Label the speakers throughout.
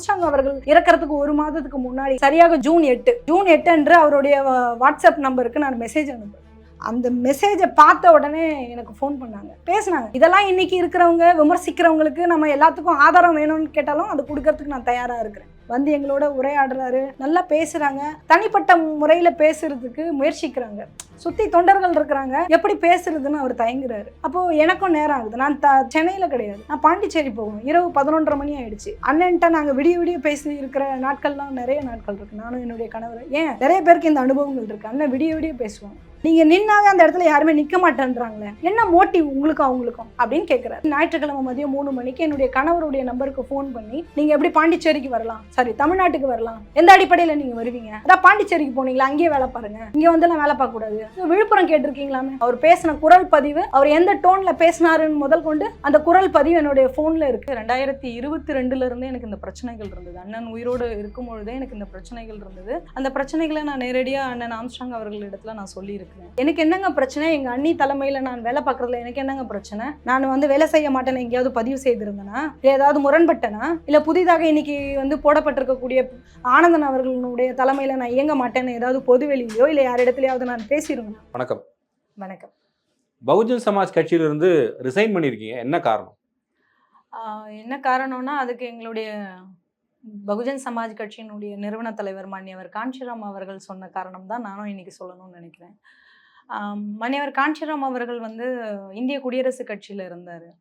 Speaker 1: Armstrong அவர்கள் இறக்கிறதுக்கு ஒரு மாதத்துக்கு முன்னாடி சரியாக ஜூன் எட்டு. ஜூன் எட்டு என்று அவருடைய வாட்ஸ்அப் நம்பருக்கு நான் மெசேஜ் அனுப்புறேன். அந்த மெசேஜை பார்த்த உடனே எனக்கு ஃபோன் பண்ணாங்க. பேசினாங்க. இதெல்லாம் இன்னைக்கு இருக்கிறவங்க விமர்சிக்கிறவங்களுக்கு நம்ம எல்லாத்துக்கும் ஆதாரம் வேணும்னு கேட்டாலும் அது கொடுக்கறதுக்கு நான் தயாராக இருக்கிறேன். வந்து எங்களோட உரையாடுறாரு நல்லா பேசுறாங்க. தனிப்பட்ட முறையில் பேசுறதுக்கு முயற்சிக்கிறாங்க. சுத்தி தொண்டர்கள் இருக்கிறாங்க. எப்படி பேசுறதுன்னு அவர் தயங்குறாரு. அப்போ எனக்கும் நேரம் ஆகுது. நான் த சென்னையில கிடையாது. நான் பாண்டிச்சேரி போகணும் இரவு பதினொன்றரை மணி ஆயிடுச்சு. அண்ணன்ட்ட நாங்க விடிய விடிய பேசி இருக்கிற நாட்கள்லாம் நிறைய நாட்கள் இருக்கு. நானும் என்னுடைய கணவர் ஏன்? நிறைய பேருக்கு இந்த அனுபவங்கள் இருக்கு. அண்ணன் விடிய விடிய பேசுவாங்க நீங்க நின்னாவே அந்த இடத்துல யாருமே நிக்க மாட்டேன்றாங்களே. என்ன மோட்டிவ் உங்களுக்கும் அவங்களுக்கும்? அப்படின்னு கேட்கிறாரு ஞாயிற்றுக்கிழமை மதியம் மூணு மணிக்கு என்னுடைய கணவருடைய நம்பருக்கு ஃபோன் பண்ணி நீங்க எப்படி பாண்டிச்சேரிக்கு வரலாம்? சாரி தமிழ்நாட்டுக்கு வரலாம்? எந்த அடிப்படையில நீங்க வருவீங்க? அதான் பாண்டிச்சேரிக்கு போனீங்களா? அங்கேயே வேலை பாருங்க. இங்க வந்து எல்லாம் வேலை பார்க்க கூடாது. விழுப்புரம் கேட்டிருக்கீங்களாமே? அவர் பேசின குரல் பதிவு அவர் எந்த டோன்ல பேசினாருன்னு முதல் கொண்டு அந்த குரல் பதிவு என்னுடைய போன்ல இருக்கு. ரெண்டாயிரத்தி இருபத்தி ரெண்டுல இருந்தே எனக்கு இந்த பிரச்சனைகள் இருந்தது. அண்ணன் உயிரோடு இருக்கும் பொழுதே எனக்கு இந்த பிரச்சனைகள் இருந்தது. அந்த பிரச்சனைகளை நான் நேரடியாக அண்ணன் ஆம்ஸ்டாங் அவர்களிடத்துல நான் சொல்லியிருக்கேன். சொல்லியிருக்கிறேன் எனக்கு என்னங்க பிரச்சனை? எங்க அண்ணி தலைமையில நான் வேலை பார்க்கறதுல எனக்கு என்னங்க பிரச்சனை? நான் வந்து வேலை செய்ய மாட்டேன்னு எங்கேயாவது பதிவு செய்திருந்தேனா? இல்லை ஏதாவது முரண்பட்டனா? இல்ல புதிதாக இன்னைக்கு வந்து போடப்பட்டிருக்கக்கூடிய ஆனந்தன் அவர்களுடைய தலைமையில நான் இயங்க மாட்டேன்னு ஏதாவது பொதுவெளியிலயோ இல்லை யார் இடத்துலயாவது நான் பேசியிருந்தேன்?
Speaker 2: வணக்கம்.
Speaker 1: வணக்கம்.
Speaker 2: பகுஜன் சமாஜ் கட்சியிலிருந்து ரிசைன் பண்ணியிருக்கீங்க. என்ன காரணம்?
Speaker 1: என்ன காரணம்னா அதுக்கு எங்களுடைய பகுஜன் சமாஜ் கட்சியினுடைய நிறுவன தலைவர் மாண்யவர் காஞ்சிராம் அவர்கள் சொன்ன காரணம் தான் நானும் இன்னைக்கு சொல்லணும்னு நினைக்கிறேன். மன்னியவர் காஞ்சிராம் அவர்கள் வந்து இந்திய குடியரசுக் கட்சியில் இருந்தார்.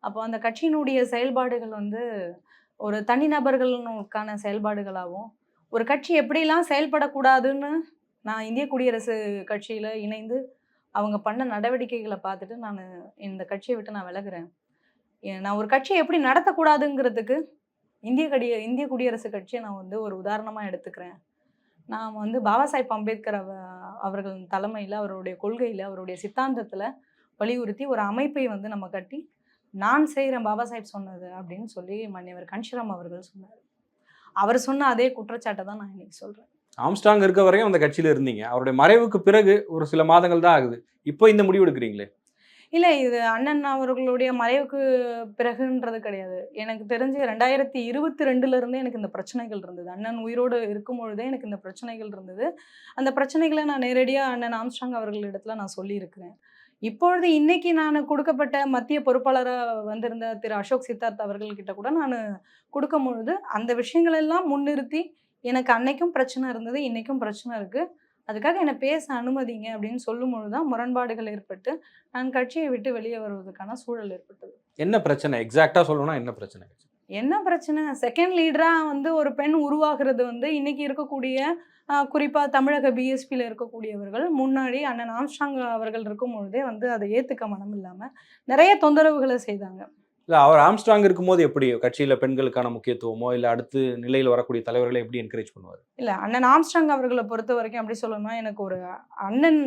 Speaker 1: அப்போ அந்த கட்சியினுடைய செயல்பாடுகள் வந்து ஒரு தனிநபர்களுக்கான செயல்பாடுகளாகவும் ஒரு கட்சி எப்படிலாம் செயல்படக்கூடாதுன்னு நான் இந்திய குடியரசு கட்சியில் இணைந்து அவங்க பண்ண நடவடிக்கைகளை பார்த்துட்டு நான் இந்த கட்சியை விட்டு நான் விலகுறேன். ஏ- நான் ஒரு கட்சியை எப்படி நடத்தக்கூடாதுங்கிறதுக்கு இந்திய கடிய இந்திய குடியரசு கட்சியை நான் வந்து ஒரு உதாரணமாக எடுத்துக்கிறேன். நான் வந்து பாபா சாஹிப் அம்பேத்கர் அவ அவர்கள் தலைமையில் அவருடைய கொள்கையில் அவருடைய சித்தாந்தத்தில் வலியுறுத்தி ஒரு அமைப்பை வந்து நம்ம கட்டி நான் செய்கிறேன் பாபா சாஹேப் சொன்னது அப்படின்னு சொல்லி மன்னியவர் கன்ஷிராம் அவர்கள் சொன்னார். அவர் சொன்ன அதே குற்றச்சாட்டை தான் நான் இன்னைக்கு சொல்கிறேன்
Speaker 2: ஆம்ஸ்டாங் இருக்க வரையும் அந்த கட்சியில் இருந்தீங்க. அவருடைய மறைவுக்கு பிறகு ஒரு சில மாதங்கள் தான் ஆகுது. இப்போ இந்த முடிவு எடுக்கிறீங்களே?
Speaker 1: இல்லை இது அண்ணன் அவர்களுடைய மறைவுக்கு பிறகுன்றது கிடையாது. எனக்கு தெரிஞ்சு ரெண்டாயிரத்தி இருபத்தி ரெண்டுலேருந்தே எனக்கு இந்த பிரச்சனைகள் இருந்தது. அண்ணன் உயிரோடு இருக்கும் பொழுதே எனக்கு இந்த பிரச்சனைகள் இருந்தது. அந்த பிரச்சனைகளை நான் நேரடியாக அண்ணன் ஆம்ஸ்டாங் அவர்களிடத்துல நான் சொல்லியிருக்கிறேன். இப்பொழுது இன்னைக்கு நான் கொடுக்கப்பட்ட மத்திய பொறுப்பாளராக வந்திருந்த திரு அசோக் சித்தார்த் அவர்கள்கிட்ட கூட நான் கொடுக்கும் பொழுது அந்த விஷயங்களெல்லாம் முன்னிறுத்தி எனக்கு அன்னைக்கும் பிரச்சனை இருந்தது இன்னைக்கும் பிரச்சனை இருக்குது அதுக்காக என்னை பேச அனுமதிங்க அப்படின்னு சொல்லும் பொழுது தான் முரண்பாடுகள் ஏற்பட்டு நான் கட்சியை விட்டு வெளியே வருவதற்கான சூழல் ஏற்பட்டது.
Speaker 2: என்ன பிரச்சனை? எக்ஸாக்டா சொல்லணும்னா என்ன பிரச்சனை?
Speaker 1: என்ன பிரச்சனை? செகண்ட் லீடராக வந்து ஒரு பெண் உருவாகிறது வந்து இன்னைக்கு இருக்கக்கூடிய ஆஹ், குறிப்பா தமிழக பிஎஸ்பியில் இருக்கக்கூடியவர்கள் முன்னாடி அண்ணன் ஆம்ஸ்டாங் அவர்கள் இருக்கும் பொழுதே வந்து அதை ஏத்துக்க மனம் இல்லாம நிறைய தொந்தரவுகளை செய்தாங்க.
Speaker 2: இல்லை அவர் ஆம்ஸ்ட்ராங் இருக்கும்போது எப்படி? கட்சியில் பெண்களுக்கான முக்கியத்துவமோ இல்லை அடுத்து நிலையில் வரக்கூடிய தலைவர்களை எப்படி என்கரேஜ் பண்ணுவார்?
Speaker 1: இல்லை அண்ணன் ஆம்ஸ்ட்ராங் அவர்களை பொறுத்த வரைக்கும் அப்படி சொல்லணும்னா எனக்கு ஒரு அண்ணன்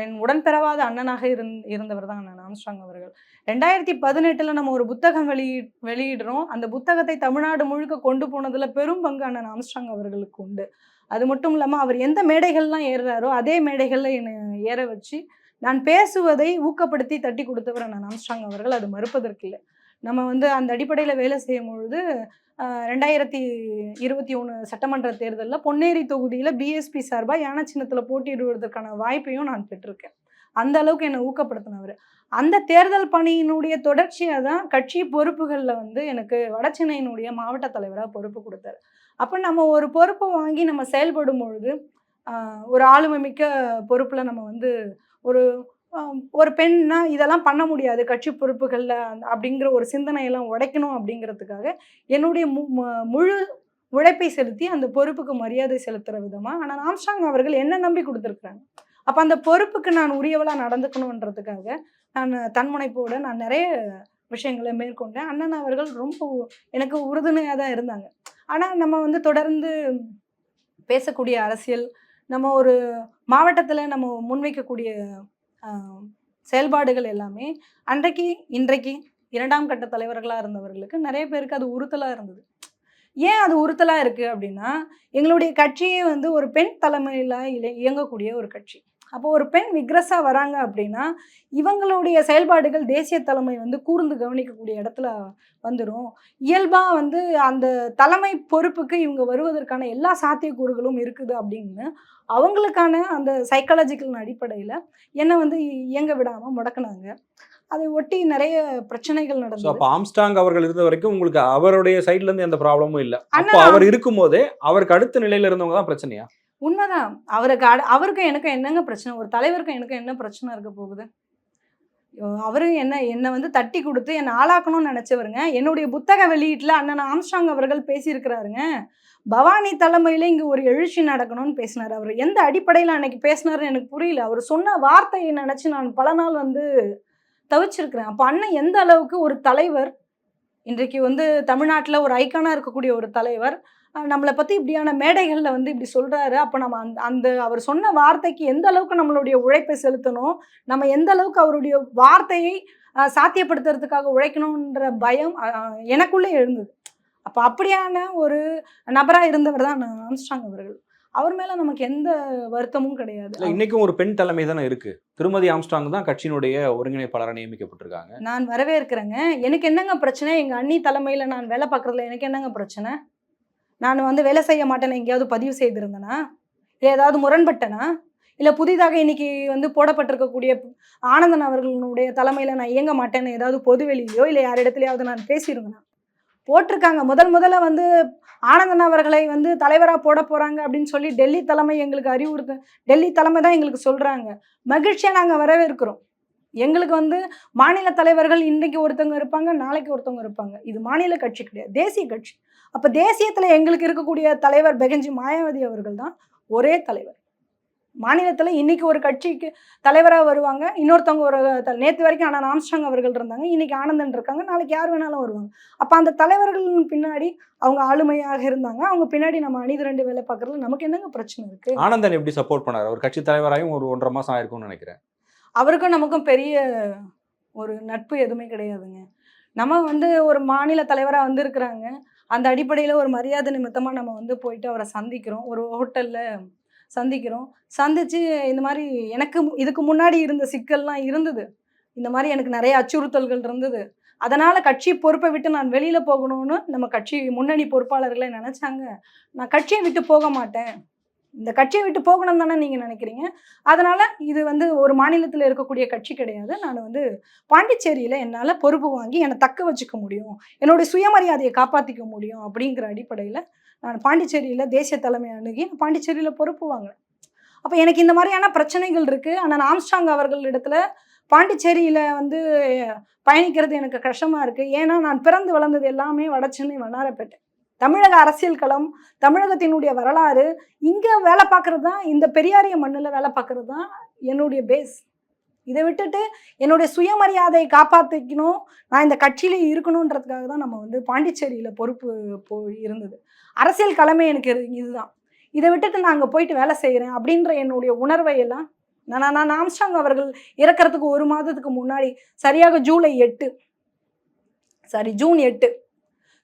Speaker 1: என் உடன்பிறவாத அண்ணனாக இருந் இருந்தவர் தான் அண்ணன் ஆம்ஸ்ட்ராங் அவர்கள். ரெண்டாயிரத்தி பதினெட்டில் நம்ம ஒரு புத்தகம் வெளியி வெளியிடுறோம். அந்த புத்தகத்தை தமிழ்நாடு முழுக்க கொண்டு போனதில் பெரும் பங்கு அண்ணன் ஆம்ஸ்ட்ராங் அவர்களுக்கு உண்டு. அது மட்டும் இல்லாமல் அவர் எந்த மேடைகள்லாம் ஏறுறாரோ அதே மேடைகளில் என்னை ஏற வச்சு நான் பேசுவதை ஊக்கப்படுத்தி தட்டி கொடுத்தவர் அண்ணன் ஆம்ஸ்ட்ராங் அவர்கள். அது மறுப்பதற்கு இல்லை நம்ம வந்து அந்த அடிப்படையில் வேலை செய்யும் பொழுது ரெண்டாயிரத்தி இருபத்தி ஒன்று சட்டமன்ற தேர்தலில் பொன்னேரி தொகுதியில் பிஎஸ்பி சார்பாக யானை சின்னத்தில் போட்டியிடுவதற்கான வாய்ப்பையும் நான் பெற்றிருக்கேன். அந்த அளவுக்கு என்னை ஊக்கப்படுத்தினவர். அந்த தேர்தல் பணியினுடைய தொடர்ச்சியாக தான் கட்சி பொறுப்புகளில் வந்து எனக்கு வடச்சென்னையினுடைய மாவட்ட தலைவராக பொறுப்பு கொடுத்தாரு. அப்போ நம்ம ஒரு பொறுப்பை வாங்கி நம்ம செயல்படும் பொழுது ஒரு ஆளுமை மிக்க பொறுப்பில் நம்ம வந்து ஒரு ஒரு பெண்ணா இதெல்லாம் பண்ண முடியாது. கட்சி பொறுப்புகளில் அப்படிங்கிற ஒரு சிந்தனையெல்லாம் உடைக்கணும் அப்படிங்கிறதுக்காக என்னுடைய மு முழு உழைப்பை செலுத்தி அந்த பொறுப்புக்கு மரியாதை செலுத்துகிற விதமாக ஆனால் ஆம்ஸ்டாங் அவர்கள் என்ன நம்பி கொடுத்துருக்குறாங்க? அப்போ அந்த பொறுப்புக்கு நான் உரியவளாக நடந்துக்கணுன்றதுக்காக நான் தன்முனைப்போடு நான் நிறைய விஷயங்களை மேற்கொண்டேன். அண்ணன் அவர்கள் ரொம்ப உ- எனக்கு உறுதுணையாக தான் இருந்தாங்க. ஆனால் நம்ம வந்து தொடர்ந்து பேசக்கூடிய அரசியல் நம்ம ஒரு மாவட்டத்தில் நம்ம முன்வைக்கக்கூடிய செயல்பாடுகள் எல்லாமே அன்றைக்கு இன்றைக்கு இரண்டாம் கட்ட தலைவர்களாக இருந்தவர்களுக்கு நிறைய பேருக்கு அது உறுத்தலாக இருந்தது. ஏன் அது உறுத்தலாக இருக்குது அப்படின்னா எங்களுடைய கட்சியே வந்து ஒரு பெண் தலைமையில் இயங்கக்கூடிய ஒரு கட்சி. அப்போ ஒரு பெண் விக்ரஸா வராங்க அப்படின்னா இவங்களுடைய செயல்பாடுகள் தேசிய தலைமை வந்து கூர்ந்து கவனிக்கக்கூடிய இடத்துல வந்துடும் இயல்பா வந்து அந்த தலைமை பொறுப்புக்கு இவங்க வருவதற்கான எல்லா சாத்தியக்கூறுகளும் இருக்குது அப்படின்னு அவங்களுக்கான அந்த சைக்காலஜிக்கல் அடிப்படையில் என்னை வந்து இயங்க விடாமல் முடக்குனாங்க. அதை ஒட்டி நிறைய பிரச்சனைகள் நடந்தது.
Speaker 2: அப்போ ஆம்ஸ்டாங் அவர்கள் இருந்த வரைக்கும் உங்களுக்கு அவருடைய சைட்ல இருந்து எந்த ப்ராப்ளமும் இல்ல. அப்போ அவர் இருக்கும்போதே அவருக்கு அடுத்த நிலையில இருந்தவங்க தான் பிரச்சனையா?
Speaker 1: உண்மைதான். அவருக்கு அட- அவருக்கும் எனக்கும் என்னங்க பிரச்சனை? ஒரு தலைவருக்கும் எனக்கும் என்ன பிரச்சனை இருக்க போகுது? அவரும் என்ன என்னை வந்து தட்டி கொடுத்து என்னை ஆளாக்கணும்னு நினச்சவருங்க. என்னுடைய புத்தக வெளியீட்டில் அண்ணன் ஆம்ஸ்டாங் அவர்கள் பேசியிருக்கிறாருங்க. பவானி தலைமையில் இங்கே ஒரு எழுச்சி நடக்கணும்னு பேசினார் அவர். எந்த அடிப்படையில் அன்னைக்கு பேசினாருன்னு எனக்கு புரியல. அவர் சொன்ன வார்த்தையை நினச்சி நான் பல நாள் வந்து தவிச்சிருக்கிறேன். அப்போ அண்ணன் எந்த அளவுக்கு ஒரு தலைவர் இன்றைக்கு வந்து தமிழ்நாட்டில் ஒரு ஐக்கானாக இருக்கக்கூடிய ஒரு தலைவர் நம்மளை பற்றி இப்படியான மேடைகளில் வந்து இப்படி சொல்கிறாரு அப்போ நம்ம அந்த அந்த அவர் சொன்ன வார்த்தைக்கு எந்த அளவுக்கு நம்மளுடைய உழைப்பை செலுத்தணும் நம்ம எந்த அளவுக்கு அவருடைய வார்த்தையை சாத்தியப்படுத்துறதுக்காக உழைக்கணுன்ற பயம் எனக்குள்ளே எழுந்தது. அப்போ அப்படியான ஒரு நபராக இருந்தவர் தான் ஆம்ஸ்டாங் அவர்கள். அவர் மேலே நமக்கு எந்த வருத்தமும் கிடையாது.
Speaker 2: இன்னைக்கும் ஒரு பெண் தலைமை தானே இருக்கு. திருமதி ஆம்ஸ்டாங் தான் கட்சியினுடைய ஒருங்கிணைப்பாளராக நியமிக்கப்பட்டிருக்காங்க.
Speaker 1: நான் வரவேற்கிறேங்க. எனக்கு என்னங்க பிரச்சனை? எங்கள் அண்ணி தலைமையில் நான் வேலை பார்க்குறதுல எனக்கு என்னங்க பிரச்சனை? நான் வந்து வேலை செய்ய மாட்டேன்னு எங்கேயாவது பதிவு செய்திருந்தேனா? இல்லை ஏதாவது முரண்பட்டனா? இல்லை புதிதாக இன்னைக்கு வந்து போடப்பட்டிருக்கக்கூடிய ஆனந்தன் அவர்களுடைய தலைமையில் நான் இயங்க மாட்டேன்னு ஏதாவது பொதுவெளியிலையோ இல்லை யார் இடத்துலையாவது நான் பேசியிருந்தேனா? போட்டிருக்காங்க. முதல் முதல்ல வந்து ஆனந்தன் அவர்களை வந்து தலைவராக போட போகிறாங்க அப்படின்னு சொல்லி டெல்லி தலைமை எங்களுக்கு அறிவுறுத்து டெல்லி தலைமை தான் எங்களுக்கு சொல்கிறாங்க மகிழ்ச்சியாக நாங்கள் வரவேற்கிறோம். எங்களுக்கு வந்து மாநில தலைவர்கள் இன்றைக்கு ஒருத்தவங்க இருப்பாங்க நாளைக்கு ஒருத்தவங்க இருப்பாங்க. இது மாநில கட்சி கிடையாது. தேசிய கட்சி. அப்போ தேசியத்தில் எங்களுக்கு இருக்கக்கூடிய தலைவர் பெகஞ்சி மாயாவதி அவர்கள் தான் ஒரே தலைவர். மாநிலத்தில் இன்னைக்கு ஒரு கட்சிக்கு தலைவராக வருவாங்க. இன்னொருத்தவங்க ஒரு நேத்து வரைக்கும் ஆனால் ஆம்ஸ்டாங் அவர்கள் இருந்தாங்க. இன்னைக்கு ஆனந்தன் இருக்காங்க. நாளைக்கு யார் வேணாலும் வருவாங்க. அப்போ அந்த தலைவர்கள் பின்னாடி அவங்க ஆளுமையாக இருந்தாங்க. அவங்க பின்னாடி நம்ம அணிது ரெண்டு வேலை பார்க்கறதுல நமக்கு என்னங்க பிரச்சனை இருக்கு?
Speaker 2: ஆனந்தன் எப்படி சப்போர்ட் பண்ணாரு? அவர் கட்சி தலைவராயும் ஒரு ஒன்றரை மாசம் ஆயிருக்கும்னு நினைக்கிறேன்.
Speaker 1: அவருக்கும் நமக்கும் பெரிய ஒரு நட்பு எதுவுமே கிடையாதுங்க. நம்ம வந்து ஒரு மாநில தலைவராக வந்திருக்கிறாங்க. அந்த அடிப்படையில் ஒரு மரியாதை நிமித்தமாக நம்ம வந்து போயிட்டு அவரை சந்திக்கிறோம். ஒரு ஹோட்டலில் சந்திக்கிறோம். சந்தித்து இந்த மாதிரி எனக்கு இதுக்கு முன்னாடி இருந்த சிக்கல்லாம் இருந்தது. இந்த மாதிரி எனக்கு நிறைய அச்சுறுத்தல்கள் இருந்தது. அதனால் கட்சி பொறுப்பை விட்டு நான் வெளியில் போகணும்னு நம்ம கட்சி முன்னணி பொறுப்பாளர்களை நினச்சாங்க. நான் கட்சியை விட்டு போக மாட்டேன். இந்த கட்சியை விட்டு போகணும் தானே நீங்கள் நினைக்கிறீங்க? அதனால் இது வந்து ஒரு மாநிலத்தில் இருக்கக்கூடிய கட்சி கிடையாது. நான் வந்து பாண்டிச்சேரியில் என்னால் பொறுப்பு வாங்கி என்னை தக்க வச்சுக்க முடியும். என்னுடைய சுயமரியாதையை காப்பாற்றிக்க முடியும் அப்படிங்கிற அடிப்படையில் நான் பாண்டிச்சேரியில் தேசிய தலைமை அணுகி நான் பாண்டிச்சேரியில் பொறுப்பு வாங்கினேன் அப்போ எனக்கு இந்த மாதிரியான பிரச்சனைகள் இருக்குது ஆனால் ஆம்ஸ்டாங் அவர்கள் இடத்துல பாண்டிச்சேரியில் வந்து பயணிக்கிறது எனக்கு கஷ்டமாக இருக்குது ஏன்னா நான் பிறந்து வளர்ந்தது எல்லாமே வடசென்னை வண்ணாரப்பேட்டை. தமிழக அரசியல் களம் தமிழகத்தினுடைய வரலாறு இங்கே வேலை பார்க்குறது தான் இந்த பெரியாரிய மண்ணில் வேலை பார்க்குறது தான் என்னுடைய பேஸ் இதை விட்டுட்டு என்னுடைய சுயமரியாதையை காப்பாற்றிக்கணும் நான் இந்த கட்சியிலே இருக்கணுன்றதுக்காக தான் நம்ம வந்து பாண்டிச்சேரியில் பொறுப்பு போய் இருந்தது. அரசியல் களமே எனக்கு இது- இதுதான். இதை விட்டுட்டு நான் அங்கே போயிட்டு வேலை செய்கிறேன் அப்படின்ற என்னுடைய உணர்வை எல்லாம் நான் நான் ஆம்ஸ்டாங் அவர்கள் இறக்கறதுக்கு ஒரு மாதத்துக்கு முன்னாடி சரியாக ஜூலை எட்டு சாரி ஜூன் எட்டு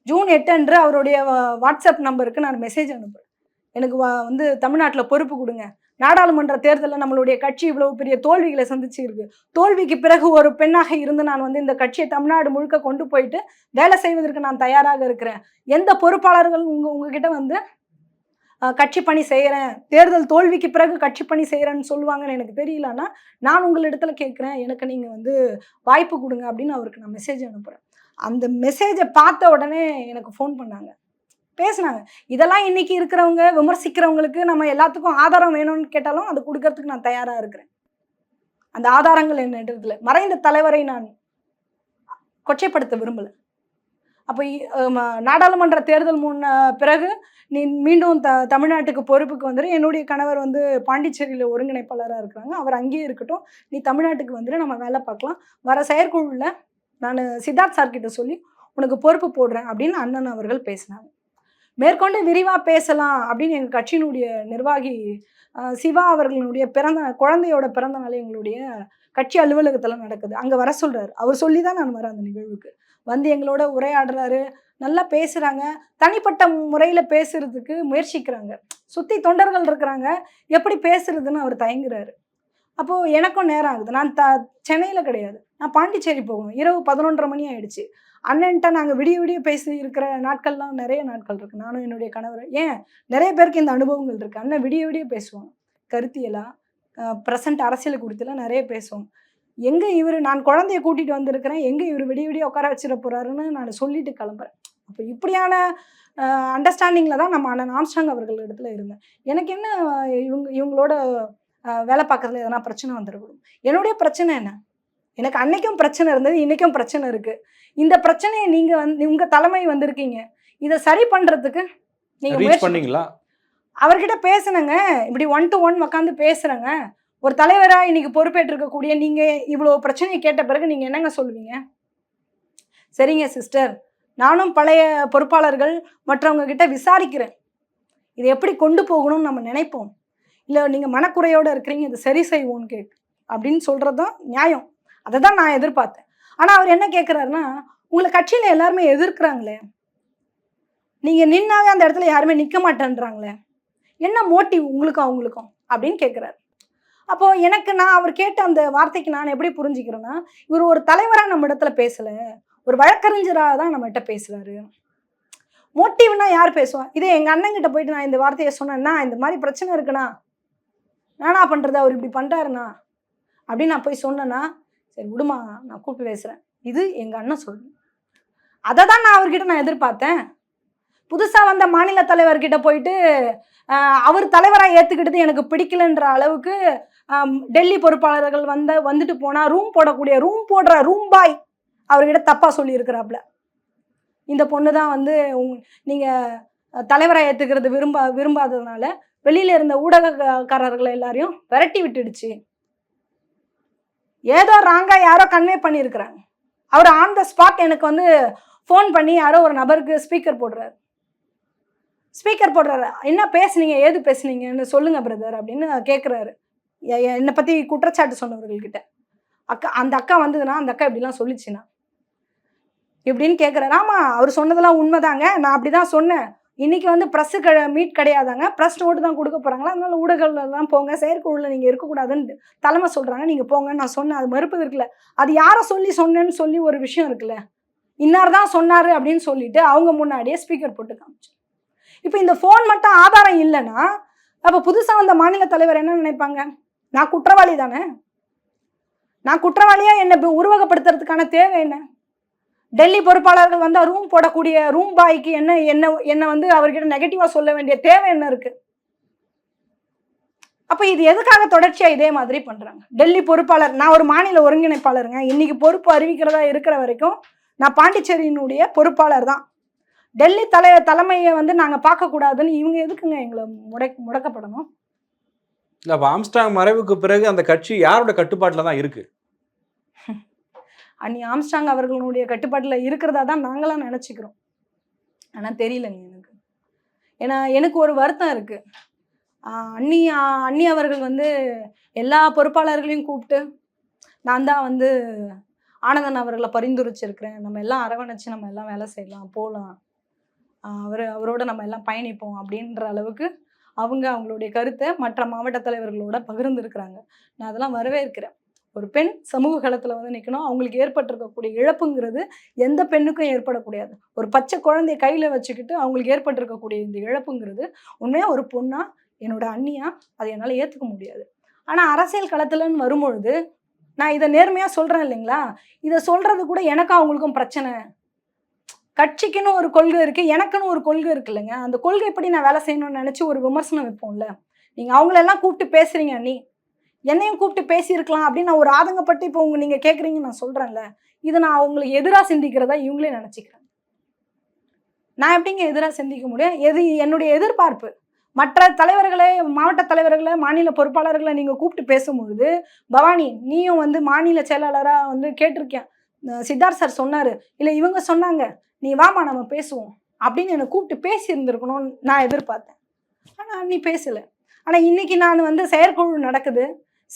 Speaker 1: ஜூன் எட்டு அன்று அவருடைய வாட்ஸ்அப் நம்பருக்கு நான் மெசேஜ் அனுப்புகிறேன் எனக்கு வா- வந்து தமிழ்நாட்டில் பொறுப்பு கொடுங்க. நாடாளுமன்ற தேர்தலில் நம்மளுடைய கட்சி இவ்வளவு பெரிய தோல்விகளை சந்திச்சு இருக்கு தோல்விக்கு பிறகு ஒரு பெண்ணாக இருந்து நான் வந்து இந்த கட்சியை தமிழ்நாடு முழுக்க கொண்டு போயிட்டு வேலை செய்வதற்கு நான் தயாராக இருக்கிறேன். எந்த பொறுப்பாளர்கள் உங்கள் உங்ககிட்ட வந்து கட்சி பணி செய்கிறேன் தேர்தல் தோல்விக்கு பிறகு கட்சி பணி செய்கிறேன்னு சொல்லுவாங்கன்னு எனக்கு தெரியலன்னா நான் உங்களிடத்துல கேட்குறேன். எனக்கு நீங்கள் வந்து வாய்ப்பு கொடுங்க அப்படின்னு அவருக்கு நான் மெசேஜ் அனுப்புகிறேன் அந்த மெசேஜை பார்த்த உடனே எனக்கு ஃபோன் பண்ணாங்க. பேசினாங்க. இதெல்லாம் இன்னைக்கு இருக்கிறவங்க விமர்சிக்கிறவங்களுக்கு நம்ம எல்லாத்துக்கும் ஆதாரம் வேணும்னு கேட்டாலும் அது கொடுக்கறதுக்கு நான் தயாராக இருக்கிறேன். அந்த ஆதாரங்கள் என்னிடத்துல மறைந்த தலைவரை நான் கொச்சைப்படுத்த விரும்பலை. அப்போ இ- நாடாளுமன்ற தேர்தல் முன்ன பிறகு நீ மீண்டும் த தமிழ்நாட்டுக்கு பொறுப்புக்கு வந்துரு. என்னுடைய கணவர் வந்து பாண்டிச்சேரியில் ஒருங்கிணைப்பாளராக இருக்கிறாங்க. அவர் அங்கேயே இருக்கட்டும். நீ தமிழ்நாட்டுக்கு வந்துரு. நம்ம வேலை பார்க்கலாம். வர செயற்குழுவில் நான் சித்தார்த் சார்கிட்ட சொல்லி உனக்கு பொறுப்பு போடுறேன் அப்படின்னு அண்ணன் அவர்கள் பேசினாங்க. மேற்கொண்டு விரிவாக பேசலாம் அப்படின்னு எங்கள் கட்சியினுடைய நிர்வாகி சிவா அவர்களுடைய பிறந்த குழந்தையோட பிறந்த நாள் எங்களுடைய கட்சி அலுவலகத்தில் நடக்குது. அங்கே வர சொல்கிறாரு அவர் சொல்லி தான் நான் வரேன் அந்த நிகழ்வுக்கு. வந்து எங்களோட உரையாடுறாரு. நல்லா பேசுகிறாங்க தனிப்பட்ட முறையில் பேசுறதுக்கு முயற்சிக்கிறாங்க. சுற்றி தொண்டர்கள் இருக்கிறாங்க. எப்படி பேசுறதுன்னு அவர் தயங்குறாரு. அப்போது எனக்கும் நேரம் ஆகுது. நான் த சென்னையில் கிடையாது. நான் பாண்டிச்சேரி போகணும் இரவு பதினொன்றரை மணி ஆயிடுச்சு. அண்ணன்ட்ட நாங்கள் விடிய விடிய பேசி இருக்கிற நாட்கள்லாம் நிறைய நாட்கள் இருக்குது நானும் என்னுடைய கணவர். ஏன்? நிறைய பேருக்கு இந்த அனுபவங்கள் இருக்குது அண்ணன் விடிய விடிய பேசுவோம் கருத்தியலாக ப்ரெசண்ட் அரசியல் குறித்துலாம் நிறைய பேசுவோம் எங்கே இவர் நான் குழந்தைய கூட்டிகிட்டு வந்திருக்கிறேன். எங்கே இவர் விடிய விடிய உட்கார வச்சிட போகிறாருன்னு நான் சொல்லிட்டு கிளம்புறேன். அப்போ இப்படியான அண்டர்ஸ்டாண்டிங்கில் தான் நம்ம அண்ணன் ஆம்ஸ்டாங் அவர்கள் இடத்துல இருந்தேன். எனக்கு என்ன இவங்க இவங்களோட வேலை பார்க்கறதுல எதனா பிரச்சனை வந்துடக்கூடும் என்னுடைய பிரச்சனை என்ன? எனக்கு அன்னைக்கும் பிரச்சனை இருந்தது இன்னைக்கும் பிரச்சனை இருக்கு. இந்த பிரச்சனையை நீங்க வந்து உங்க தலைமை வந்திருக்கீங்க. இதை சரி பண்றதுக்கு நீங்க
Speaker 2: ரீச்
Speaker 1: முயற்சி
Speaker 2: பண்ணீங்களா?
Speaker 1: அவர்கிட்ட பேசுனங்க. இப்படி ஒன் டு ஒன் உட்காந்து பேசுறேங்க. ஒரு தலைவரா இன்னைக்கு பொறுப்பேற்றிருக்கக்கூடிய நீங்க இவ்வளவு பிரச்சனையை கேட்ட பிறகு நீங்க என்னங்க சொல்லுவீங்க? சரிங்க சிஸ்டர் நானும் பழைய பொறுப்பாளர்கள் மற்றவங்க கிட்ட விசாரிக்கிறேன். இதை எப்படி கொண்டு போகணும்னு நம்ம நினைப்போம். இல்லை நீங்கள் மனக்குறையோடு இருக்கிறீங்க இதை சரி செய்வோம்னு கேட்கு அப்படின்னு சொல்கிறது தான் நியாயம். அதை தான் நான் எதிர்பார்த்தேன். ஆனால் அவர் என்ன கேட்குறாருன்னா உங்களை கட்சியில் எல்லாருமே எதிர்க்கிறாங்களே. நீங்கள் நின்னாவே அந்த இடத்துல யாருமே நிற்க மாட்டேன்றாங்களே. என்ன மோட்டிவ் உங்களுக்கும் அவங்களுக்கும்? அப்படின்னு கேட்குறாரு அப்போ எனக்கு நான் அவர் கேட்ட அந்த வார்த்தைக்கு நான் எப்படி புரிஞ்சுக்கிறேன்னா இவர் ஒரு தலைவராக நம்ம இடத்துல பேசலை ஒரு வழக்கறிஞராக தான் நம்மகிட்ட பேசுகிறாரு மோட்டிவ்னா யார் பேசுவா? இதே எங்கள் அண்ணங்கிட்ட போயிட்டு நான் இந்த வார்த்தையை சொன்னேன்னா இந்த மாதிரி பிரச்சனை இருக்குண்ணா. நானா பண்ணுறது அவர் இப்படி பண்ணுறாருண்ணா அப்படின்னு நான் போய் சொன்னேன்னா சரி விடுமா நான் கூப்பிட்டு பேசுகிறேன் இது எங்கள் அண்ணன் சொல்லு. அதை தான் நான் அவர்கிட்ட நான் எதிர்பார்த்தேன். புதுசாக வந்த மாநில தலைவர்கிட்ட போயிட்டு அவர் தலைவராக ஏற்றுக்கிட்டது எனக்கு பிடிக்கலன்ற அளவுக்கு டெல்லி பொறுப்பாளர்கள் வந்த வந்துட்டு போனால் ரூம் போடக்கூடிய ரூம் போடுற ரூம் பாய் அவர்கிட்ட தப்பாக சொல்லியிருக்கிறாப்புல. இந்த பொண்ணு தான் வந்து உங் நீங்கள் தலைவராக ஏற்றுக்கிறது விரும்ப விரும்பாததுனால வெளியில் இருந்த ஊடகக்காரர்களை எல்லாரையும் விரட்டி விட்டுடுச்சு. ஏதோ ராங்காக யாரோ கன்வே பண்ணியிருக்கிறாங்க. அவர் ஆன் த ஸ்பாட் எனக்கு வந்து ஃபோன் பண்ணி யாரோ ஒரு நபருக்கு ஸ்பீக்கர் போடுறாரு. ஸ்பீக்கர் போடுறாரு. என்ன பேசுனீங்க? ஏது பேசுனீங்கன்னு சொல்லுங்கள் பிரதர் அப்படின்னு கேட்குறாரு என்னை பற்றி குற்றச்சாட்டு சொன்னவர்கள்கிட்ட. அக்கா அந்த அக்கா வந்ததுன்னா அந்த அக்கா இப்படிலாம் சொல்லிச்சுன்னா. இப்படின்னு கேட்குறாரு ஆமாம் அவர் சொன்னதெல்லாம் உண்மைதாங்க. நான் அப்படி தான் சொன்னேன். இன்னைக்கு வந்து ப்ரெஸ்ஸு க மீட் கிடையாதாங்க. ப்ரெஸ் நோட்டு தான் கொடுக்க போகிறாங்களா அதனால ஊடகங்கள்லாம் போங்க. செயற்குழுவில் நீங்கள் இருக்கக்கூடாதுன்னு தலைமை சொல்கிறாங்க நீங்கள் போங்கன்னு நான் சொன்னேன். அது மறுப்பது இருக்குல்ல. அது யாரை சொல்லி சொன்னேன்னு சொல்லி ஒரு விஷயம் இருக்குல்ல. இன்னார் தான் சொன்னார் அப்படின்னு சொல்லிட்டு அவங்க முன்னாடியே ஸ்பீக்கர் போட்டு காமிச்சு. இப்போ இந்த ஃபோன் மட்டும் ஆதாரம் இல்லைன்னா அப்போ புதுசாக வந்த மாநில தலைவர் என்ன நினைப்பாங்க? நான் குற்றவாளி தானே? நான் குற்றவாளியாக என்னை உருவகப்படுத்துறதுக்கான தேவை என்ன? டெல்லி பொறுப்பாளர்கள் வந்து ரூம் போடக்கூடிய ரூம் பாய்க்கு என்ன என்ன என்ன வந்து அவர்கிட்ட நெகட்டிவாக சொல்ல வேண்டிய தேவை என்ன இருக்கு? அப்போ இது எதுக்காக தொடர்ச்சியாக இதே மாதிரி பண்ணுறாங்க டெல்லி பொறுப்பாளர் நான் ஒரு மாநில ஒருங்கிணைப்பாளருங்க. இன்னைக்கு பொறுப்பு அறிவிக்கிறதா இருக்கிற வரைக்கும் நான் பாண்டிச்சேரியினுடைய பொறுப்பாளர் தான். டெல்லி தலை தலைமையை வந்து நாங்கள் பார்க்கக்கூடாதுன்னு இவங்க எதுக்குங்க எங்களை முடக் முடக்கப்படணும்?
Speaker 2: இல்லை அப்ப ஆம்ஸ்டாங் மறைவுக்கு பிறகு அந்த கட்சி யாரோட கட்டுப்பாட்டில் தான் இருக்குது
Speaker 1: அன்னி ஆம்ஸ்டாங் அவர்களுடைய கட்டுப்பாட்டில் இருக்கிறதா தான் நாங்களாம் நினச்சிக்கிறோம். ஆனால் தெரியலங்க எனக்கு. ஏன்னா எனக்கு ஒரு வருத்தம் இருக்குது அண்ணி அன்னி அண்ணி அவர்கள் வந்து எல்லா பொறுப்பாளர்களையும் கூப்பிட்டு நான் தான் வந்து ஆனந்தன் அவர்களை பரிந்துரைச்சிருக்கிறேன். நம்ம எல்லாம் அரவணைச்சு நம்ம எல்லாம் வேலை செய்யலாம் போகலாம் அவர் அவரோட நம்ம எல்லாம் பயணிப்போம் அப்படின்ற அளவுக்கு அவங்க அவங்களுடைய கருத்தை மற்ற மாவட்ட தலைவர்களோட பகிர்ந்துருக்கிறாங்க. நான் அதெல்லாம் வரவேற்கிறேன். ஒரு பெண் சமூக களத்தில் வந்து நிற்கணும் அவங்களுக்கு ஏற்பட்டிருக்கக்கூடிய இழப்புங்கிறது எந்த பெண்ணுக்கும் ஏற்படக்கூடாது. ஒரு பச்சை குழந்தைய கையில் வச்சுக்கிட்டு அவங்களுக்கு ஏற்பட்டிருக்கக்கூடிய இந்த இழப்புங்கிறது உண்மையாக ஒரு பொண்ணா என்னோட அண்ணியா அதை என்னால் ஏற்றுக்க முடியாது. ஆனால் அரசியல் களத்துலன்னு வரும்பொழுது நான் இதை நேர்மையாக சொல்கிறேன் இல்லைங்களா? இதை சொல்கிறது கூட எனக்கும் அவங்களுக்கும் பிரச்சனை. கட்சிக்குன்னு ஒரு கொள்கை இருக்குது எனக்குன்னு ஒரு கொள்கை இருக்கு இல்லைங்க. அந்த கொள்கை எப்படி நான் வேலை செய்யணும்னு நினச்சி ஒரு விமர்சனம் வைப்போம்ல. நீங்கள் அவங்களெல்லாம் கூப்பிட்டு பேசுகிறீங்க அண்ணி. என்னையும் கூப்பிட்டு பேசியிருக்கலாம் அப்படின்னு நான் ஒரு ஆதங்கப்பட்டு இப்போ உங்க நீங்கள் கேட்குறீங்க நான் சொல்கிறேன்ல இது நான் அவங்களுக்கு எதிராக சிந்திக்கிறதா இவங்களே நினச்சிக்கிறேன் நான் எப்படிங்க எதிராக சிந்திக்க முடியும்? எது என்னுடைய எதிர்பார்ப்பு? மற்ற தலைவர்களை மாவட்ட தலைவர்களை மாநில பொறுப்பாளர்களை நீங்கள் கூப்பிட்டு பேசும்பொழுது பவானி நீயும் வந்து மாநில செயலாளராக வந்து கேட்டிருக்கேன் சித்தார்த் சார் சொன்னார். இல்லை இவங்க சொன்னாங்க. நீ வாமா நம்ம பேசுவோம். அப்படின்னு என்னை கூப்பிட்டு பேசியிருந்திருக்கணும்னு நான் எதிர்பார்த்தேன். ஆனால் நீ பேசலை. ஆனால் இன்னைக்கு நான் வந்து செயற்குழு நடக்குது.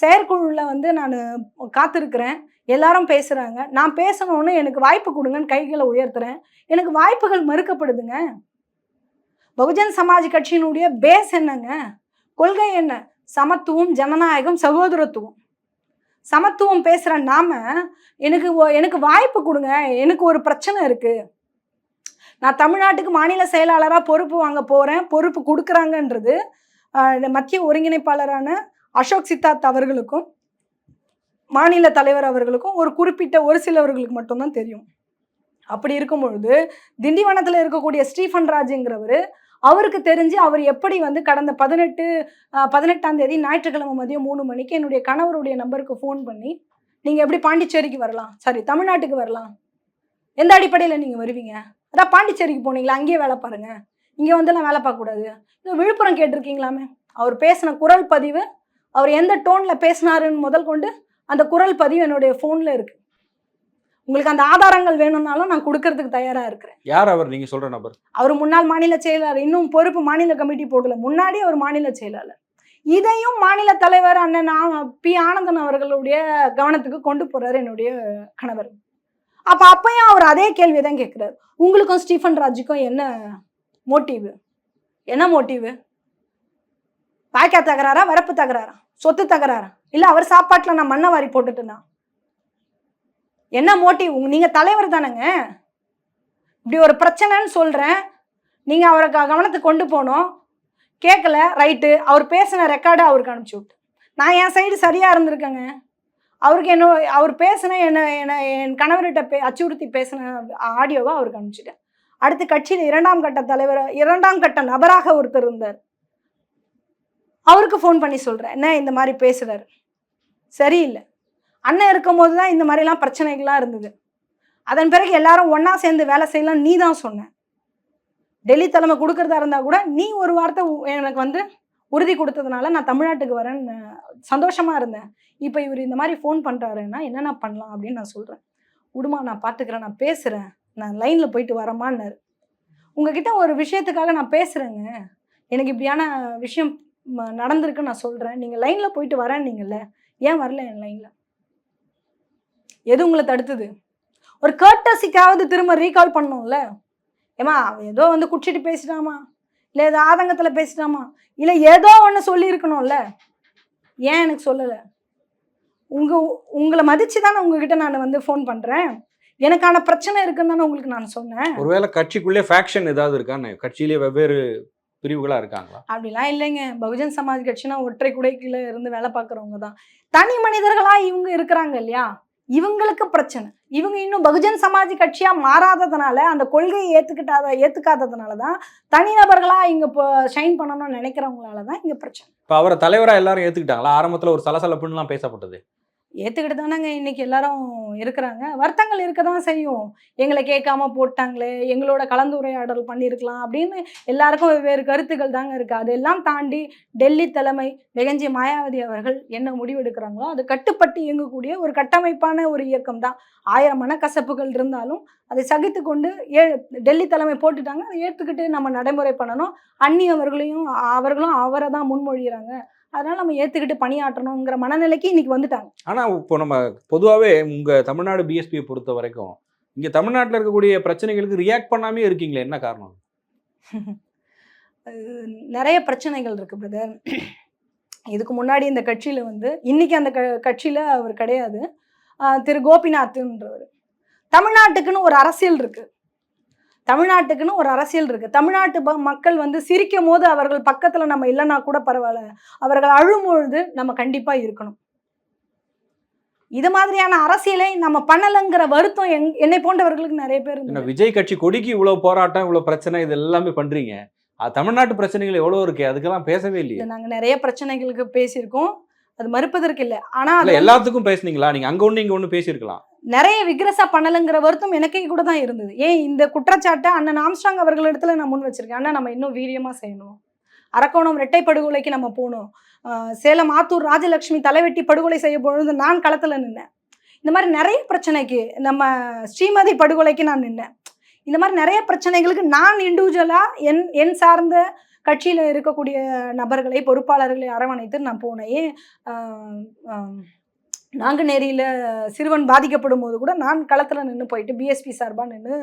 Speaker 1: செயற்குழுவில் வந்து நான் காத்திருக்கிறேன். எல்லாரும் பேசுகிறாங்க நான் பேசணும்னு எனக்கு வாய்ப்பு கொடுங்கன்னு கைகளை உயர்த்துறேன். எனக்கு வாய்ப்புகள் மறுக்கப்படுதுங்க. பகுஜன் சமாஜ் கட்சியினுடைய பேஸ் என்னங்க? கொள்கை என்ன? சமத்துவம் ஜனநாயகம் சகோதரத்துவம். சமத்துவம் பேசுகிற நாம எனக்கு எனக்கு வாய்ப்பு கொடுங்க. எனக்கு ஒரு பிரச்சனை இருக்கு. நான் தமிழ்நாட்டுக்கு மாநில செயலாளராக பொறுப்பு வாங்க போகிறேன் பொறுப்பு கொடுக்குறாங்கன்றது மத்திய ஒருங்கிணைப்பாளரான அசோக் சித்தார்த் அவர்களுக்கும் மாநில தலைவர் அவர்களுக்கும் ஒரு குறிப்பிட்ட ஒரு சிலவர்களுக்கு மட்டும்தான் தெரியும். அப்படி இருக்கும் பொழுது திண்டிவனத்தில் இருக்கக்கூடிய ஸ்டீஃபன் ராஜுங்கிறவர் அவருக்கு தெரிஞ்சு அவர் எப்படி வந்து கடந்த பதினெட்டு பதினெட்டாம் தேதி ஞாயிற்றுக்கிழமை மதியம் மூணு மணிக்கு என்னுடைய கணவருடைய நம்பருக்கு ஃபோன் பண்ணி நீங்கள் எப்படி பாண்டிச்சேரிக்கு வரலாம்? சாரி தமிழ்நாட்டுக்கு வரலாம்? எந்த அடிப்படையில் நீங்கள் வருவீங்க? அதான் பாண்டிச்சேரிக்கு போனீங்களா? அங்கேயே வேலை பாருங்கள் இங்கே வந்துலாம் வேலை பார்க்கக்கூடாது. இல்லை விழுப்புரம் கேட்டிருக்கீங்களாமே? அவர் பேசின குரல் பதிவு அவர் எந்த டோனில் பேசினாருன்னு முதல் கொண்டு அந்த குரல் பதிவு என்னுடைய ஃபோனில் இருக்கு. உங்களுக்கு அந்த ஆதாரங்கள் வேணும்னாலும் நான் கொடுக்கறதுக்கு தயாராக இருக்கிறேன்.
Speaker 2: யார் அவர்? நீங்க சொல்ற நபர்.
Speaker 1: அவர் முன்னாள் மாநில செயலாளர் இன்னும் பொறுப்பு மாநில கமிட்டி போடல. முன்னாடி அவர் மாநில செயலாளர். இதையும் மாநில தலைவர் அண்ணன் பி. ஆனந்தன் அவர்களுடைய கவனத்துக்கு கொண்டு போறாரு என்னுடைய கணவர். அப்ப அப்பயும் அவர் அதே கேள்வி தான் கேட்கிறாரு உங்களுக்கும் ஸ்டீஃபன் ராஜுக்கும் என்ன மோட்டிவ் என்ன மோட்டிவ் வாய்க்கா தகராறா வரப்பு தகராறா? சொத்து தகராறா? இல்லை அவர் சாப்பாட்டில் நான் மண்ணை வாரி போட்டுட்டுனா? என்ன மோட்டிவ் நீங்கள் தலைவர் தானேங்க? இப்படி ஒரு பிரச்சனைன்னு சொல்கிறேன் நீங்கள் அவரை க- கவனத்துக்கு கொண்டு போனோம் கேட்கல ரைட்டு. அவர் பேசின ரெக்கார்டை அவருக்கு அனுப்பிச்சி விட்டு நான் என் சைடு சரியாக இருந்திருக்கேங்க. அவருக்கு என்ன அவர் பேசின என்ன என்ன என் கணவர்கிட்ட பே அச்சுறுத்தி பேசின ஆடியோவை அவருக்கு அனுப்பிச்சிட்டேன். அடுத்து கட்சியில் இரண்டாம் கட்ட தலைவர் இரண்டாம் கட்ட நபராக ஒருத்தர் இருந்தார். அவருக்கு ஃபோன் பண்ணி சொல்கிறேன் என்ன இந்த மாதிரி பேசுகிறார் சரியில்லை. அண்ணன் இருக்கும்போது தான் இந்த மாதிரிலாம் பிரச்சனைகள்லாம் இருந்தது. அதன் பிறகு எல்லாரும் ஒன்றா சேர்ந்து வேலை செய்யலாம் நீ தான் சொன்ன. டெல்லி தலைமை கொடுக்கறதா இருந்தால் கூட நீ ஒரு வார்த்தை உ- எனக்கு வந்து உறுதி கொடுத்ததுனால நான் தமிழ்நாட்டுக்கு வரேன்னு சந்தோஷமாக இருந்தேன். இப்போ இவர் இந்த மாதிரி ஃபோன் பண்ணுறாருன்னா என்னென்ன பண்ணலாம் அப்படின்னு நான் சொல்கிறேன் விடுமா நான் பார்த்துக்கிறேன் நான் பேசுகிறேன் நான் லைனில் போயிட்டு வரமான்னாரு உங்ககிட்ட ஒரு விஷயத்துக்காக நான் பேசுகிறேங்க எனக்கு இப்படியான விஷயம் ம- நடந்திருக்குன்னு நான் சொல்கிறேன் நீங்கள் லைனில் போயிட்டு வரேன்னீங்கல்ல ஏன் வரல என் லைனில் எது உங்களை தடுத்தது? ஒரு கேட்டசிக்காவது திரும்ப ரீகால் பண்ணும்ல ஏமா அவன் ஏதோ வந்து குடிச்சிட்டு பேசிட்டாமா? இல்லை ஏதோ ஆதங்கத்தில் பேசிட்டாமா? இல்லை ஏதோ ஒன்று சொல்லியிருக்கணும்ல? ஏன் எனக்கு சொல்லலை? உங்கள் உங்களை மதிச்சு தானே உங்ககிட்ட நான் வந்து ஃபோன் பண்ணுறேன் எனக்கான பிரச்சனை இருக்குன்னு தானே உங்களுக்கு நான் சொன்னேன்.
Speaker 2: ஒருவேளை கட்சிக்குள்ளே ஃபேக்ஷன் ஏதாவது இருக்கான்னு கட்சியிலே வெவ்வேறு பிரிவுகளா இருக்காங்களா?
Speaker 1: அப்படிலாம் இல்லைங்க. பகுஜன் சமாஜ் கட்சினா ஒற்றை குடைக்குள்ள இருந்து வேலை பார்க்குறவங்க தான். தனி மனிதர்களா இவங்க இருக்கிறாங்க இல்லையா? இவங்களுக்கு பிரச்சனை. இவங்க இன்னும் பகுஜன் சமாஜ் கட்சியா மாறாததுனால அந்த கொள்கையை ஏத்துக்கிட்டாத ஏத்துக்காததுனால தான் தனிநபர்களா இங்க இப்போ ஷைன் பண்ணணும்னு நினைக்கிறவங்களால தான் இங்க பிரச்சனை.
Speaker 2: இப்போ அவரை தலைவரா எல்லாரும் ஏத்துக்கிட்டாங்களா? ஆரம்பத்துல ஒரு சலசலப்புன்னுலாம் பேசப்பட்டது.
Speaker 1: ஏற்றுக்கிட்டு தானேங்க இன்னைக்கு எல்லாரும் இருக்கிறாங்க. வருத்தங்கள் இருக்க தான் செய்யும். எங்களை கேட்காம போட்டாங்களே எங்களோட கலந்துரையாடல் பண்ணியிருக்கலாம் அப்படின்னு எல்லாருக்கும் வெவ்வேறு கருத்துக்கள் தாங்க இருக்குது அதெல்லாம் தாண்டி டெல்லி தலைமை வெகஞ்சி மாயாவதி அவர்கள் என்ன முடிவெடுக்கிறாங்களோ அது கட்டுப்பட்டு இயங்கக்கூடிய ஒரு கட்டமைப்பான ஒரு இயக்கம் தான். ஆயிரம் மனக்கசப்புகள் இருந்தாலும் அதை சகித்து கொண்டு ஏ டெல்லி தலைமை போட்டுட்டாங்க. அதை ஏற்றுக்கிட்டு நம்ம நடைமுறை பண்ணணும். அன்னி அவர்களையும் அவர்களும் அவரை தான் முன்மொழிகிறாங்க. அதனால நம்ம ஏற்றுக்கிட்டு பணியாற்றணுங்கிற மனநிலைக்கு இன்னைக்கு வந்துட்டாங்க. ஆனா
Speaker 2: ஆனா இப்போ நம்ம பொதுவாகவே உங்க தமிழ்நாடு பிஎஸ்பியை பொறுத்த வரைக்கும் இங்க தமிழ்நாட்டுல இருக்கக்கூடிய பிரச்சனைகளுக்கு ரியாக்ட் பண்ணாமே இருக்கீங்களே என்ன காரணம்?
Speaker 1: நிறைய பிரச்சனைகள் இருக்கு பிரதர் இதுக்கு முன்னாடி இந்த கட்சியில வந்து இன்னைக்கு அந்த க கட்சியில அவர் கிடையாது. திரு. கோபிநாத்ன்றவர். தமிழ்நாட்டுக்குன்னு ஒரு அரசியல் இருக்கு. தமிழ்நாட்டுக்குன்னு ஒரு அரசியல் இருக்கு. தமிழ்நாட்டு மக்கள் வந்து சிரிக்கும் போது அவர்கள் பக்கத்துல நம்ம இல்லைன்னா கூட பரவாயில்ல. அவர்கள் அழும்பொழுது நம்ம கண்டிப்பா இருக்கணும். இது மாதிரியான அரசியலை நம்ம பண்ணலைங்கிற வருத்தம் எங் என்னை போன்றவர்களுக்கு நிறைய பேர்.
Speaker 2: விஜய் கட்சி கொடிக்கு இவ்வளவு போராட்டம் இவ்வளவு பிரச்சனை இது எல்லாமே பண்றீங்க. அது தமிழ்நாட்டு பிரச்சனைகள் எவ்வளவு இருக்கு? அதுக்கெல்லாம் பேசவே இல்லையே.
Speaker 1: இது நாங்க நிறைய பிரச்சனைகளுக்கு பேசியிருக்கோம். அது மறுப்பதற்கு இல்லை. ஆனா அது
Speaker 2: இல்ல எல்லாத்துக்கும் பேசுனீங்களா? நீங்க அங்க ஒண்ணு இங்க ஒண்ணு பேசியிருக்கலாம்.
Speaker 1: நிறைய விக்ரஸா பண்ணலைங்கிற வருத்தம் எனக்கே கூட தான் இருந்தது. ஏன் இந்த குற்றச்சாட்டை அண்ணன் ஆம்ஸ்டாங் அவர்களிடத்துல நான் முன் வச்சிருக்கேன். ஆனால் நம்ம இன்னும் வீரியமாக செய்யணும். அரக்கோணம் இரட்டை படுகொலைக்கு நம்ம போகணும். சேலம் ஆத்தூர் ராஜலட்சுமி தலைவெட்டி படுகொலை செய்ய பொழுது நான் களத்தில் நின்னேன். இந்த மாதிரி நிறைய பிரச்சனைக்கு நம்ம ஸ்ரீமதி படுகொலைக்கு நான் நின்னேன். இந்த மாதிரி நிறைய பிரச்சனைகளுக்கு நான் இண்டிவிஜுவலாக என் என் சார்ந்த கட்சியில் இருக்கக்கூடிய நபர்களை பொறுப்பாளர்களை அரவணைத்து நான் போனேன். ஏன் நாங்குநேரியில் சிறுவன் பாதிக்கப்படும் போது கூட நான் களத்தில் நின்று போயிட்டு பிஎஸ்பி சார்பாக நின்று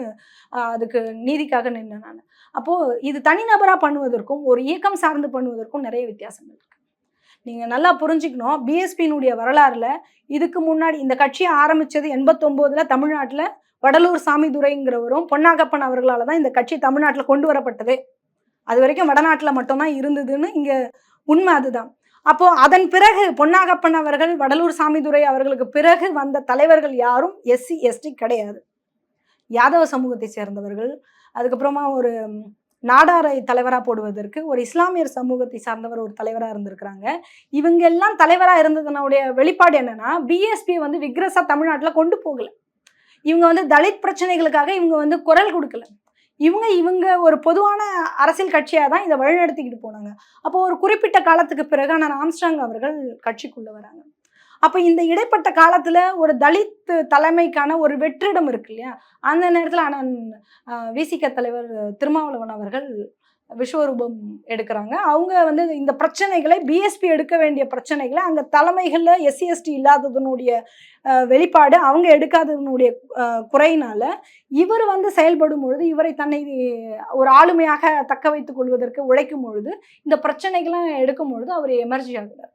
Speaker 1: அதுக்கு நீதிக்காக நின்றேன் நான். அப்போது இது தனிநபராக பண்ணுவதற்கும் ஒரு இயக்கம் சார்ந்து பண்ணுவதற்கும் நிறைய வித்தியாசங்கள் இருக்குது நீங்கள் நல்லா புரிஞ்சுக்கணும் பிஎஸ்பியினுடைய வரலாறில் இதுக்கு முன்னாடி இந்த கட்சியை ஆரம்பித்தது எண்பத்தொம்போதில் தமிழ்நாட்டில் வடலூர் சாமிதுரைங்கிறவரும் பொன்னாகப்பன் அவர்களால் தான் இந்த கட்சி தமிழ்நாட்டில் கொண்டு வரப்பட்டது. அது வரைக்கும் வடநாட்டில் மட்டும்தான் இருந்ததுன்னு இங்கே உண்மை அதுதான். அப்போ அதன் பிறகு பொன்னாகப்பன் அவர்கள் வடலூர் சாமிதுரை அவர்களுக்கு பிறகு வந்த தலைவர்கள் யாரும் எஸ்சி எஸ்டி கிடையாது. யாதவ சமூகத்தை சேர்ந்தவர்கள். அதுக்கப்புறமா ஒரு நாடாரை தலைவராக போடுவதற்கு ஒரு இஸ்லாமியர் சமூகத்தை சார்ந்தவர் ஒரு தலைவராக இருந்திருக்கிறாங்க. இவங்க எல்லாம் தலைவராக இருந்ததுனுடைய வெளிப்பாடு என்னன்னா பிஎஸ்பி வந்து விக்ரஸா தமிழ்நாட்டில் கொண்டு போகலை. இவங்க வந்து தலித் பிரச்சனைகளுக்காக இவங்க வந்து குரல் கொடுக்கல. இவங்க இவங்க ஒரு பொதுவான அரசியல் கட்சியாக தான் இதை வழிநடத்திக்கிட்டு போனாங்க. அப்போ ஒரு குறிப்பிட்ட காலத்துக்கு பிறகு ஆனால் ஆம்ஸ்டாங் அவர்கள் கட்சிக்குள்ள வராங்க. அப்போ இந்த இடைப்பட்ட காலத்தில் ஒரு தலித் தலைமைக்கான ஒரு வெற்றிடம் இருக்கு இல்லையா? அந்த நேரத்தில் ஆனால் விசிக தலைவர் திருமாவளவன் அவர்கள் விஸ்வரூபம் எடுக்கிறாங்க. அவங்க வந்து இந்த பிரச்சனைகளை பிஎஸ்பி எடுக்க வேண்டிய பிரச்சனைகளை அங்கே தலைமைகளில் எஸ்சிஎஸ்டி இல்லாததனுடைய வெளிப்பாடு அவங்க எடுக்காததனுடைய குறையினால இவர் வந்து செயல்படும் பொழுது இவரை தன்னை ஒரு ஆளுமையாக தக்க வைத்துக் கொள்வதற்கு உழைக்கும் பொழுது இந்த பிரச்சனைகள்லாம் எடுக்கும் பொழுது அவர் எமர்ஜி ஆகிறார்.